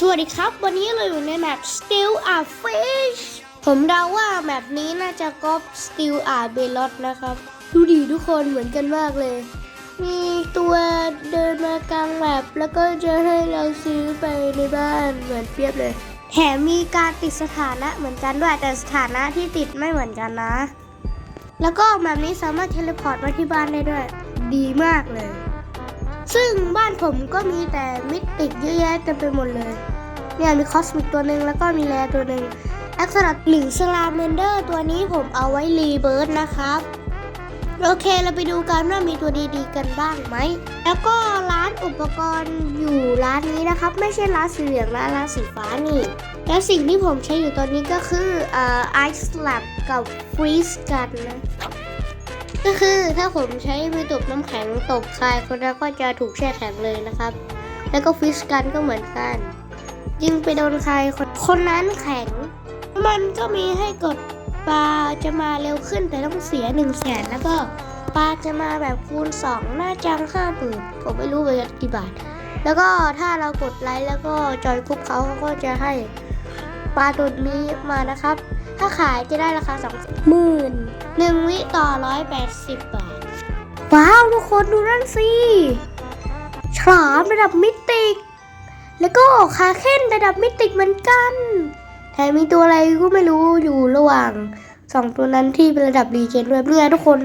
สวัสดีครับ วันนี้เราอยู่ในแมป Still a Fish ผมเดาว่าแมปนี้น่าจะก๊อป Still a b e l o t นะครับ ดูดีทุกคนเหมือนกันมากเลย มีตัวเดินมากลางแมปแล้วก็จะให้เราซื้อไปในบ้านเหมือนเปียบเลย แถมมีการติดสถานะเหมือนกันด้วยแต่สถานะที่ติดไม่เหมือนกันนะ แล้วก็แมปนี้สามารถเทเลพอร์ตมาที่บ้านได้ด้วย ดีมากเลย ซึ่งบ้านผมก็มีแต่มิติกเยอะแยะเต็มไปหมดเลย เนี่ยมีคอสมิกตัวหนึ่งแล้วก็มีแรตัวหนึ่งแอคสลัดหลิงสลาเมนเดอร์ตัวนี้ผมเอาไว้รีเบิร์ดนะครับ โอเคเราไปดูกันว่ามีตัวดีๆกันบ้างไหม แล้วก็ร้านอุปกรณ์อยู่ร้านนี้นะครับ ไม่ใช่ร้านสีเหลืองร้านร้านสีฟ้านี่ แล้วสิ่งที่ผมใช้อยู่ตอนนี้ก็คือเอ่อไอซ์แลบกับฟรีสกันนะ ก็คือถ้าผมใช้มือตบน้ำแข็งตบใครคนนั้นก็จะถูกแช่แข็งเลยนะครับ แล้วก็ฟิชกันก็เหมือนกัน ยิงไปโดนใครคนคนนั้นแข็ง มันก็มีให้กดปลาจะมาเร็วขึ้นแต่ต้องเสีย1นึ่งแสนแล้วก็ปลาจะมาแบบคูณ 2 หน้าจังห้าหมื่นผมไม่รู้ว่ากี่บาท แล้วก็ถ้าเรากดไลค์แล้วก็จอยคุบเขาเขาก็จะให้ปลาตัวนี้มานะครับ ถ้าขายจะได้ราคาสองหมื่นหนึ่งวิต่อร้อยแปดสิบบาท ว้าวทุกคนดูนั่นสิฉลามระดับมิติก แล้วก็คาเค้นระดับมิติกเหมือนกันแถมมีตัวอะไรก็ไม่รู้อยู่ระหว่างสองตัวนั้นที่เป็นระดับรีเจนด้วยเพื่อทุกคน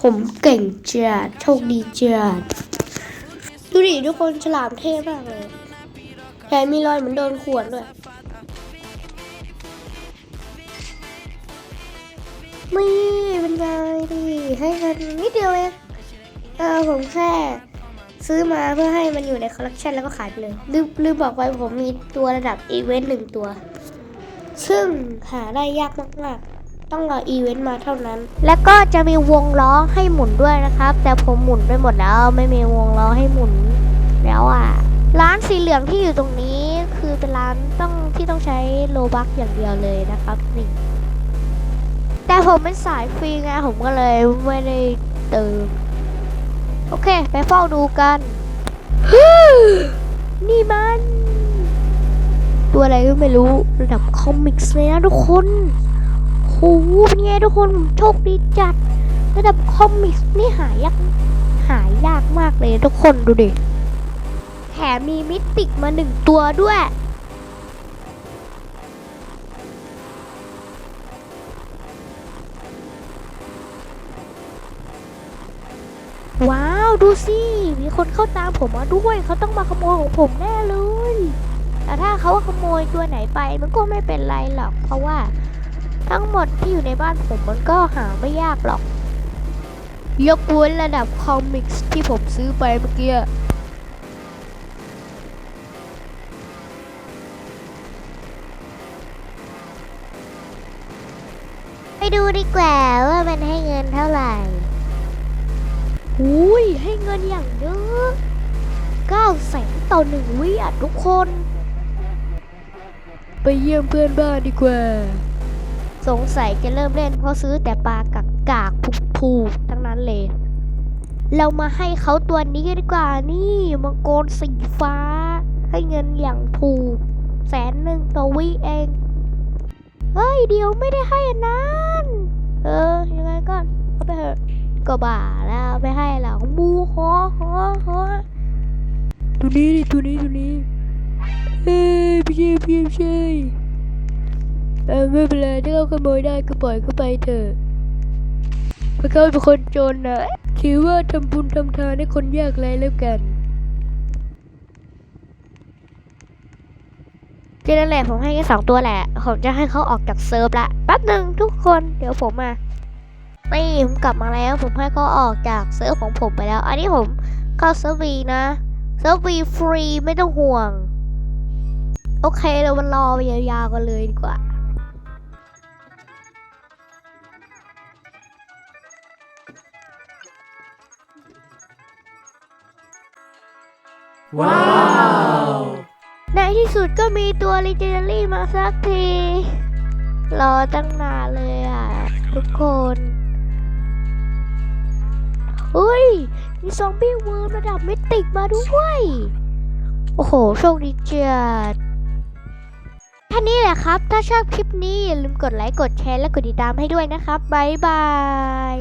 ผมเก่งจัดโชคดีจัดดูดิทุกคนฉลามเท่มากเลยแถมมีรอยเหมือนโดนขวนด้วย ม่เป็นไงดิให้เงินนิดเดียวเองเออผมแค่ซื้อมาเพื่อให้มันอยู่ในคอลเลคชันแล้วก็ขายไปเลยลืมลืมบอกไปผมมีตัวระดับอีเวนต์หนึ่งตัว ซึ่งหาได้ยากมากๆ ต้องรออีเวนต์มาเท่านั้น แล้วก็จะมีวงล้อให้หมุนด้วยนะครับ แต่ผมหมุนไปหมดแล้วไม่มีวงล้อให้หมุนแล้วอะ ร้านสีเหลืองที่อยู่ตรงนี้คือเป็นร้านต้องที่ต้องใช้โลบักอย่างเดียวเลยนะครับนี่ แต่ผมเป็นสายฟรีไงผมก็เลยไม่ได้เติม โอเค ไปเฝ้าดูกัน นี่มัน ตัวอะไรก็ไม่รู้ระดับคอมิกส์เลยนะทุกคนโหเป็นไงทุกคน โชคดีจัด ระดับคอมิกส์นี่หายากหายากมากเลยทุกคนดูดิแถมมีมิติกมาหนึ่งตัวด้วยาวดูสิ มีคนเข้าตามผมมาด้วย เขาต้องมาขโมยของผมแน่เลย แต่ถ้าเขาขโมยตัวไหนไปมันก็ไม่เป็นไรหรอก เพราะว่า ทั้งหมดที่อยู่ในบ้านผมมันก็หาไม่ยากหรอก ยกเว้นระดับคอมิกส์ที่ผมซื้อไปเมื่อกี้ไปดูดีกว่าว่ามันให้เงินเท่าไหร่ อุ้ยให้เงินอย่างเยอะ9แสนต่อหนึ่งวิอะทุกคน ไปเยี่ยมเพื่อนบ้านดีกว่า สงสัยจะเริ่มเล่นเพราะซื้อแต่ปลากากกากผูผูกๆทั้งนั้นเลย เรามาให้เขาตัวนี้กันดีกว่านี่มังกรสีฟ้า ให้เงินอย่างถูก แสนหนึ่งต่อวิเอง เฮ้ยเดี๋ยวไม่ได้ให้อันนั้น เออยังไงก็เอาไปเถอะก็บ่า แล้วไม่ให้หรอกมูฮอฮอฮอตัวนี้ดิตัวนี้ตัวนี้เอ้ยพี่เชยพี่เชยเออไม่เป็นไรถ้าเขาขโมยได้ก็ปล่อยเขาไปเถอะเพราะเขาเป็นคนจนนะถือว่าทำบุญทำทานให้คนยากไร้แล้วกันแค่นั้นแหละผมให้แค่สองตัวแหละ ผมจะให้เขาออกจากเซิร์ฟละแป๊บหนึ่งทุกคนเดี๋ยวผมมา นี่ผมกลับมาแล้วผมให้เขาออกจากเซิร์ฟของผมไปแล้ว อันนี้ผมเข้าเซิร์ฟวีนะเซิร์ฟวีฟรีไม่ต้องห่วง โอเคเรามันรอไปยาวๆกันเลยดีกว่าว้าวในที่สุดก็มีตัวลีเจนดารี่มาสักที รอตั้งนานเลยอะ ทุกคน เฮ้ย มีซอมบี้เวิร์มระดับมิติกมาด้วย โอ้โห โชคดีจัดแค่นี้แหละครับ ถ้าชอบคลิปนี้อย่าลืมกดไลค์ กดแชร์ และกดติดตามให้ด้วยนะครับ บ๊ายบาย